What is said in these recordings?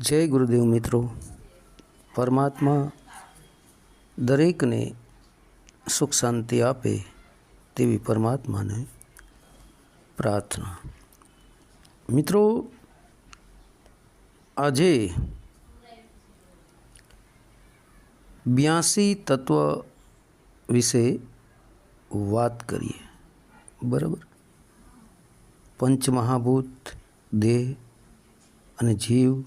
જય ગુરુદેવ મિત્રો. પરમાત્મા દરેકને સુખ શાંતિ આપે તેવી પરમાત્માને પ્રાર્થના. મિત્રો, આજે બ્યાસી તત્વ વિશે વાત કરીએ. બરાબર? પંચમહાભૂત દેહ અને જીવ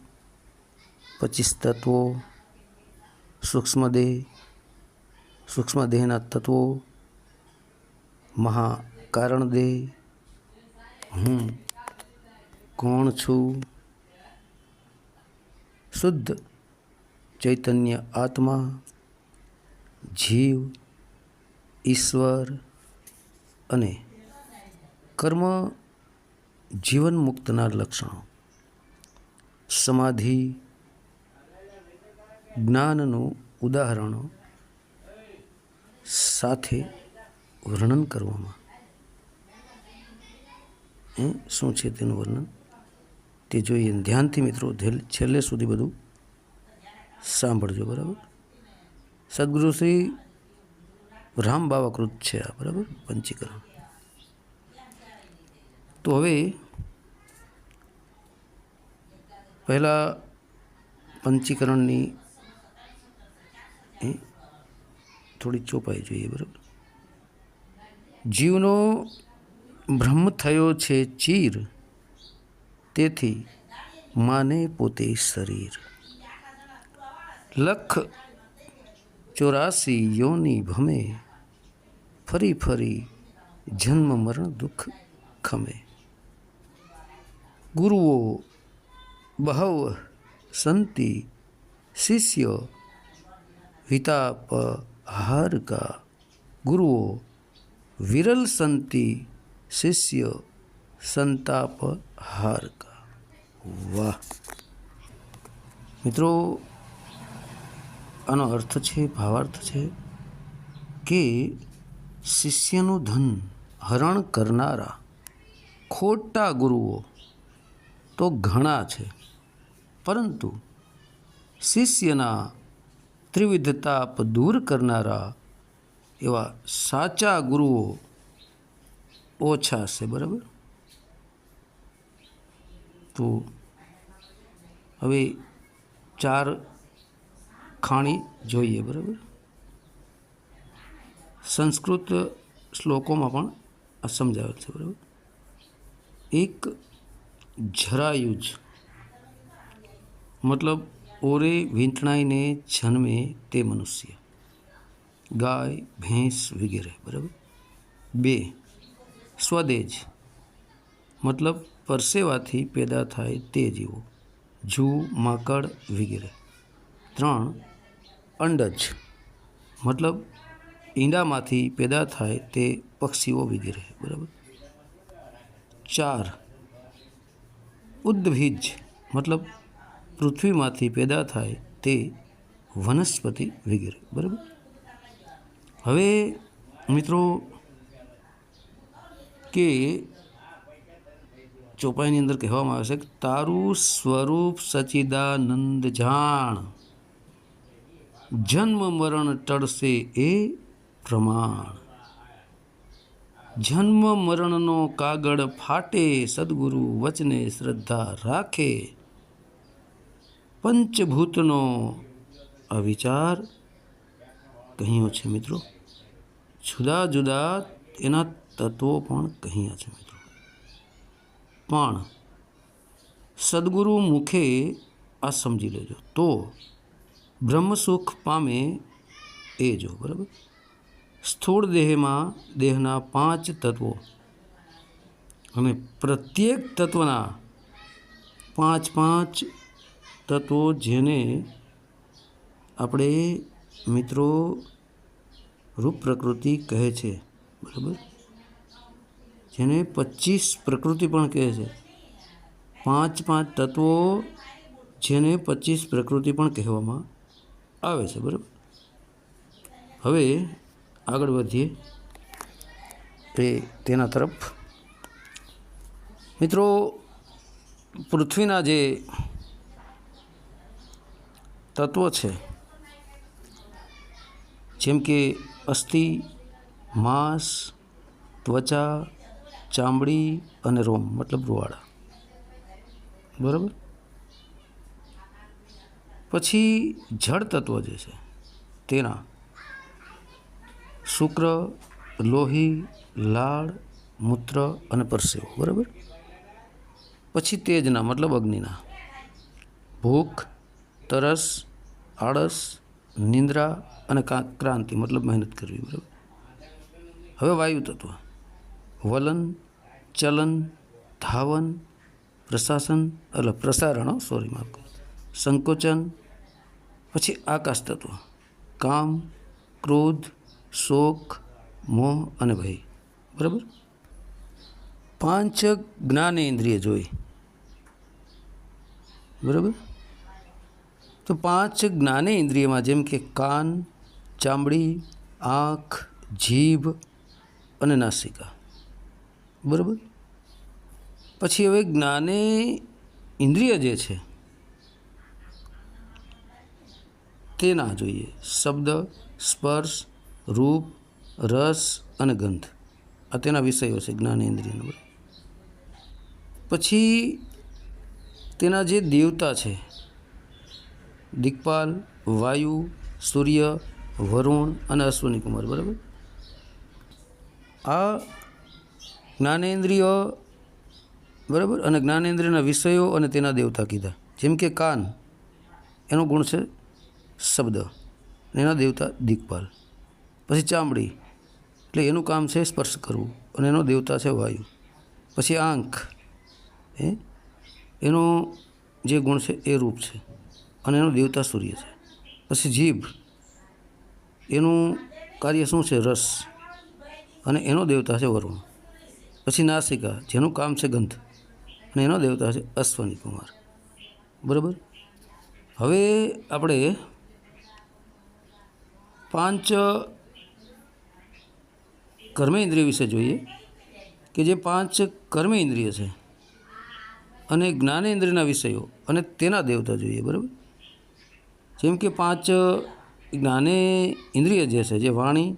પચીસ તત્વો, સૂક્ષ્મ દેહ, સૂક્ષ્મ દેહના તત્વો, મહાકારણ દેહ, હું કોણ છું? શુદ્ધ ચૈતન્ય આત્મા, જીવ, ઈશ્વર અને કર્મ જીવન મુક્તના લક્ષણો. સમાધિ જ્ઞાનનું ઉદાહરણો સાથે વર્ણન કરવામાં. શું છે તેનું વર્ણન? તે જોઈએ ધ્યાનથી મિત્રો છેલ્લે સુધી બધું સાંભળજો, બરાબર? સદગુરુ શ્રી રામ બાવાકૃત છે આ, બરાબર? પંચીકરણ. તો હવે પહેલાં પંચીકરણની થોડી ચોપાઈ જોઈએ, બરાબર? જીવનો બ્રહ્મ થયો છે ચીર, તેથી માને પોતે શરીર. લખ ચોરાસી યોની ભમે, ફરી ફરી જન્મ મરણ દુઃખ ખમે. ગુરુઓ બહવ સંતિ, શિષ્ય વિતાપ હારકા ગુરુઓ વિરલ સંતિ શિષ્ય સંતાપ હારકા. વાહ. મિત્રો, આનો અર્થ છે, ભાવાર્થ છે કે શિષ્યનું ધન હરણ કરનારા ખોટા ગુરુઓ તો ઘણા છે. પરંતુ શિષ્યના ત્રિવિધતાપ દૂર કરનારા એવા સાચા ગુરુઓ ઓછા છે બરાબર? તો હવે ચાર ખાણી જોઈએ, બરાબર? સંસ્કૃત શ્લોકોમાં પણ આ સમજાવે છે, બરાબર? એક જરાયુજ, મતલબ ઓરે વીંટણાઈને જન્મે તે મનુષ્ય ગાય ભેંસ વગેરે બરાબર બે સ્વદેજ મતલબ પરસેવાથી પેદા થાય તે જીવો જૂ માકડ વગેરે ત્રણ અંડજ મતલબ ઈંડામાંથી પેદા થાય તે પક્ષીઓ વગેરે બરાબર ચાર ઉદ્ભીજ મતલબ પૃથ્વીમાંથી પેદા થાય તે વનસ્પતિ વગેરે, બરાબર? હવે મિત્રો કે ચોપાઈની અંદર કહેવામાં આવે છે કે તારું સ્વરૂપ સચિદાનંદ જાણ, જન્મ મરણ ટળશે એ પ્રમાણ. જન્મ મરણનો કાગળ ફાટે, સદગુરુ વચને શ્રદ્ધા રાખે પંચભૂતનો આ વિચાર કહ્યો છે મિત્રો. જુદા જુદા એના તત્વો પણ કહ્યા છે મિત્રો. પણ સદગુરુ મુખે આ સમજી લેજો. તો બ્રહ્મસુખ પામે એ જો, બરાબર? સ્થૂળ દેહમાં દેહના પાંચ તત્વો. અને પ્રત્યેક તત્વના પાંચ પાંચ તત્વો જેને આપણે મિત્રો રૂપ પ્રકૃતિ કહે છે, બરાબર? જેને પચીસ પ્રકૃતિ પણ કહે છે. પાંચ પાંચ તત્વો જેને પચીસ પ્રકૃતિ પણ કહેવામાં આવે છે, બરાબર? હવે આગળ વધીએ. તે તેના તરફ. મિત્રો, પૃથ્વીના જે તત્વો છે. જેમ કે અસ્થિ, માંસ, ત્વચા, ચામડી અને રોમ, મતલબ રૂવાડા. બરાબર? પછી જળ તત્વ જે છે, તેના. શુક્ર, લોહી, લાળ, મૂત્ર અને પરસેવો. બરાબર? પછી તેજના, મતલબ અગ્નિના. ભૂખ, તરસ આળસ, નિંદ્રા અને ક્રાંતિ, મતલબ મહેનત કરવી, બરાબર? હવે વાયુ તત્વ. વલન, ચલન, ધાવન, પ્રશાસન, એટલે પ્રસારણ સોરી માફ સંકોચન, પછી આકાશ તત્વ. કામ, ક્રોધ, શોક, મોહ અને ભય. બરાબર? પાંચ જ્ઞાનેન્દ્રિય જોઈ. બરાબર? તો પાંચ જ્ઞાનેન્દ્રિયમાં જેમ કે કાન, ચામડી, આંખ, જીભ અને નાસિકા. બરાબર? પછી હવે જ્ઞાને ઇન્દ્રિય જે છે તે ના જોઈએ. શબ્દ, સ્પર્શ, રૂપ, રસ અને ગંધ. આ તેના વિષયો છે જ્ઞાનેન્દ્રિયનો પછી તેના જે દેવતા છે દિક્પાલ વાયુ, સૂર્ય, વરુણ અને અશ્વિની કુમાર, બરાબર? આ જ્ઞાનેન્દ્રિય, બરાબર? અને જ્ઞાનેન્દ્રિયના વિષયો અને તેના દેવતા કીધા. જેમ કે કાન, એનો ગુણ છે શબ્દ. એના દેવતા દિગપાલ. પછી ચામડી, એટલે એનું કામ છે સ્પર્શ કરવું. અને એનો દેવતા છે વાયુ. પછી આંખ એ એનો જે ગુણ છે એ રૂપ છે. અને એનો દેવતા સૂર્ય છે. પછી જીભ. એનું કાર્ય શું છે? રસ. અને એનો દેવતા છે વરુણ. પછી નાસિકા, જેનું કામ છે ગંધ. અને એનો દેવતા છે અશ્વની કુમાર. બરાબર? હવે આપણે પાંચ કર્મેન્દ્રિય વિશે જોઈએ કે જે પાંચ કર્મેન્દ્રિય છે. અને જ્ઞાનેન્દ્રિયના વિષયો અને તેના દેવતા જોઈએ. બરાબર? જેમ કે પાંચ જ્ઞાને ઇન્દ્રિય જે છે, જે વાણી,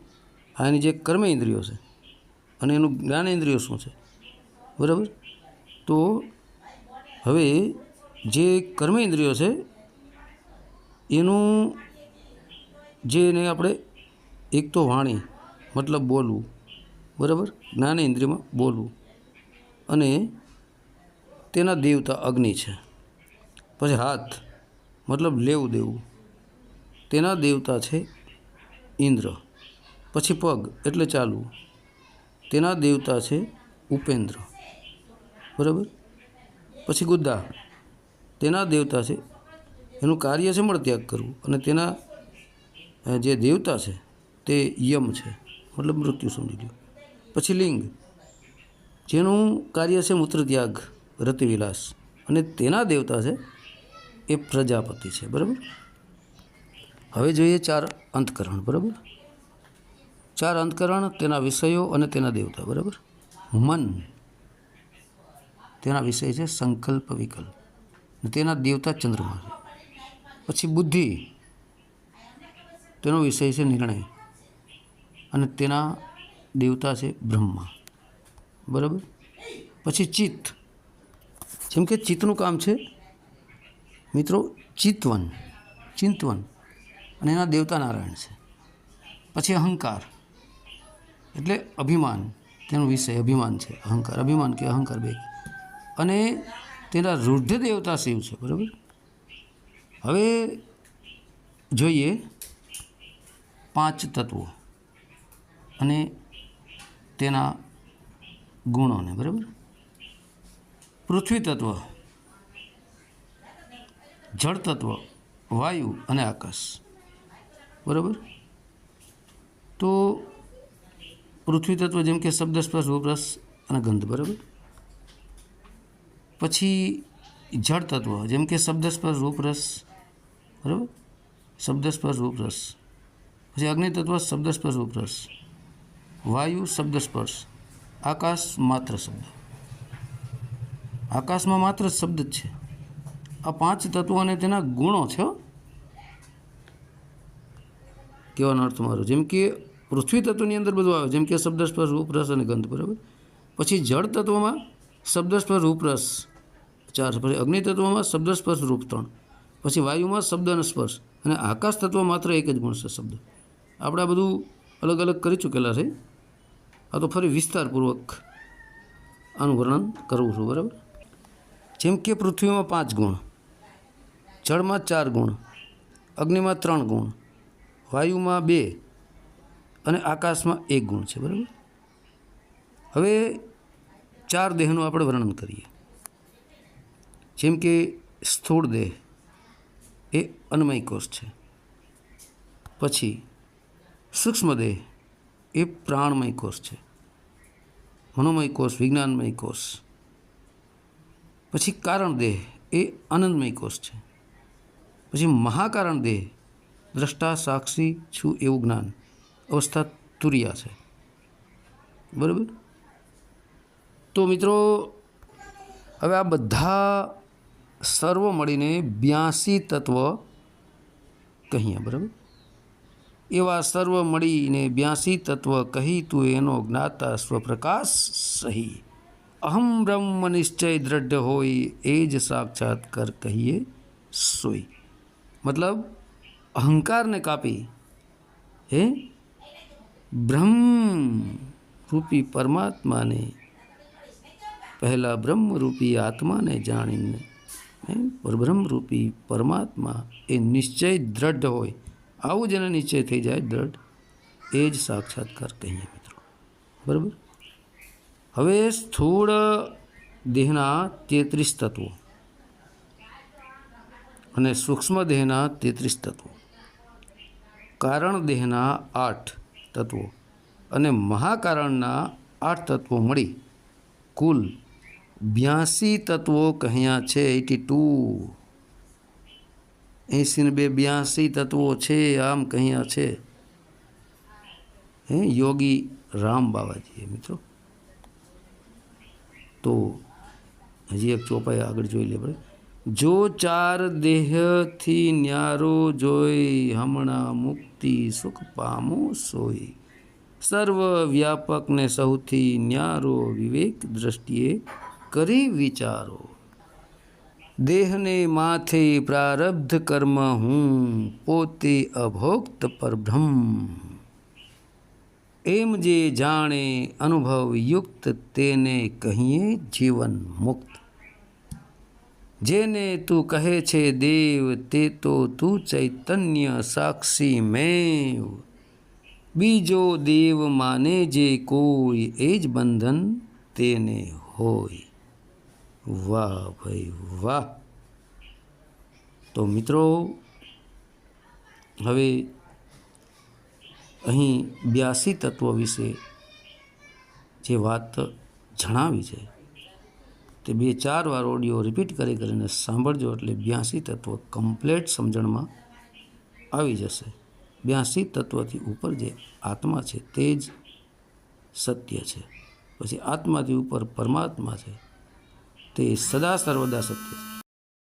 આ એની જે કર્મ ઇન્દ્રિયો છે, અને એનું જ્ઞાન ઇન્દ્રિયો શું છે? બરાબર? તો હવે જે કર્મ ઇન્દ્રિયો છે, એનું જે એને આપણે એક તો વાણી, મતલબ બોલવું, બરાબર? જ્ઞાન ઇન્દ્રિયમાં બોલવું, અને તેના દેવતા અગ્નિ છે. પછી હાથ, મતલબ લેવું દેવું તેના દેવતા છે ઇન્દ્ર. પછી પગ એટલે ચાલવું તેના દેવતા છે ઉપેન્દ્ર. બરાબર? પછી ગુદ્દા. તેના દેવતા છે, એનું કાર્ય છે મળત્યાગ કરવું. અને તેના જે દેવતા છે, તે યમ છે. મતલબ મૃત્યુ સમજી લો પછી લિંગ. જેનું કાર્ય છે મૂત્રત્યાગ, રતિવિલાસ. અને તેના દેવતા છે, એ પ્રજાપતિ છે. બરાબર? હવે જોઈએ ચાર અંતકરણ, બરાબર? ચાર અંતકરણ તેના વિષયો અને તેના દેવતા, બરાબર? મન તેના વિષય છે સંકલ્પ વિકલ્પ. તેના દેવતા ચંદ્રમા છે. પછી બુદ્ધિ તેનો વિષય છે નિર્ણય. અને તેના દેવતા છે બ્રહ્મા. બરાબર? પછી ચિત્ત. જેમ કે ચિત્તનું કામ છે, મિત્રો, ચિત્તવન, ચિંતવન. અને એના દેવતા નારાયણ છે. પછી અહંકાર. એટલે અભિમાન. તેનો વિષય અભિમાન છે. અહંકાર. અભિમાન કે અહંકાર બે. અને તેના રૂઢ દેવતા શિવ છે, બરાબર? હવે જોઈએ પાંચ તત્વો અને તેના ગુણોને, બરાબર? પૃથ્વી તત્વ, જળ તત્વ, વાયુ અને આકાશ. બરાબર? તો પૃથ્વી તત્વ જેમ કે શબ્દ, સ્પર્શ રૂપરસ અને ગંધ, બરાબર? પછી જળ તત્વ જેમ કે શબ્દ, સ્પર્શ રૂપરસ બરાબર? શબ્દ, સ્પર્શ રૂપરસ પછી અગ્નિ તત્વ, શબ્દ, સ્પર્શ રૂપરસ વાયુ, શબ્દ, સ્પર્શ. આકાશ, માત્ર શબ્દ. આકાશમાં માત્ર શબ્દ જ છે. આ પાંચ તત્વો અને તેના ગુણો છે. કહેવાનો અર્થ મારો. જેમ કે પૃથ્વી તત્વની અંદર બધું આવે. જેમ કે શબ્દ સ્પર્શ રૂપ અને ગંધ, બરાબર? પછી જળ તત્વમાં શબ્દ સ્પર્શ રૂપ ચાર. પછી અગ્નિ તત્વમાં શબ્દ સ્પર્શ રૂપ, ત્રણ. પછી વાયુમાં શબ્દ અને સ્પર્શ. અને આકાશ તત્વ માત્ર એક જ ગુણ છે, શબ્દ. આપણે આ બધું અલગ અલગ કરી ચૂકેલા છે. આ તો ફરી વિસ્તારપૂર્વક આનું વર્ણન કરવું છું, બરાબર? જેમ કે પૃથ્વીમાં પાંચ ગુણ. જળમાં ચાર ગુણ. અગ્નિમાં ત્રણ ગુણ. વાયુમાં બે અને આકાશમાં એક ગુણ છે, બરાબર? હવે ચાર દેહનું આપણે વર્ણન કરીએ. જેમ કે સ્થૂળ દેહ એ અન્મય કોષ છે. પછી સૂક્ષ્મ દેહ એ પ્રાણમય કોષ છે. મનોમય કોષ, વિજ્ઞાનમય કોષ. પછી કારણ દેહ એ આનંદમય કોષ છે. પછી મહાકારણ દેહ દ્રષ્ટા સાક્ષી છું એવું જ્ઞાન. અવસ્થા તુરિયા છે. બરાબર? તો મિત્રો, હવે આ બધા સર્વ મળીને બ્યાસી તત્વ કહીએ, બરાબર? એવા સર્વ મળીને બ્યાસી તત્વ કહી તું એનો જ્ઞાતા સ્વપ્રકાશ સહી. અહમ બ્રહ્મ નિશ્ચય દ્રઢ હોય એ જ સાક્ષાત્કાર કહીએ સોય. મતલબ અહંકારને કાપી, હે? બ્રહ્મ રૂપી પરમાત્માને, પહેલાં બ્રહ્મરૂપી આત્માને જાણીને, હે? પરબ્રહ્મરૂપી પરમાત્મા એ નિશ્ચય દ્રઢ હોય. આવું જેને નિશ્ચય થઈ જાય, દ્રઢ. એ જ સાક્ષાત્કાર કહીએ મિત્રો. બરાબર? હવે સ્થૂળ દેહના તેત્રીસ તત્વો. અને સૂક્ષ્મ દેહના તેત્રીસ તત્વો. કારણ દેહના આઠ તત્વો અને મહાકારણના આઠ તત્વો મળી. કુલ બ્યાસી તત્વો કહ્યા છે, એટી ટુ. એંસીને બે બ્યાસી તત્વો છે, આમ કહ્યા છે. હે, યોગી રામ બાબાજીએ મિત્રો. તો હજી એક ચોપાઈ આગળ જોઈ લે આપણે જો ચાર દેહથી ન્યારો જોઈ, હમણાં મુક્તિ સુખ પામો સોય સર્વ વ્યાપકને સૌથી ન્યારો વિવેક દ્રષ્ટિએ કરી વિચારો. દેહને માથે પ્રારબ્ધ કર્મ હું, પોતે અભોક્ત પરબ્રહ્મ એમ જે જાણે અનુભવ યુક્ત તેને કહીએ જીવન મુક્ત. જેને તું કહે છે, દેવ, તે તો તું ચૈતન્ય સાક્ષી મેવ. બીજો દેવ માને જે કોઈ એ જ બંધન તેને હોય. વાહ ભાઈ વાહ. તો મિત્રો, હવે અહીં બ્યાસી તત્વો વિશે જે વાત જણાવી છે તે બે ચાર વાર ઓડિયો રિપીટ કરી કરીને સાંભળજો એટલે બ્યાસી તત્વ કમ્પ્લેટ સમજણમાં આવી જશે. બ્યાસી તત્વથી ઉપર જે આત્મા છે તે જ સત્ય છે. પછી આત્માથી ઉપર પરમાત્મા છે તે સદા સર્વદા સત્ય છે.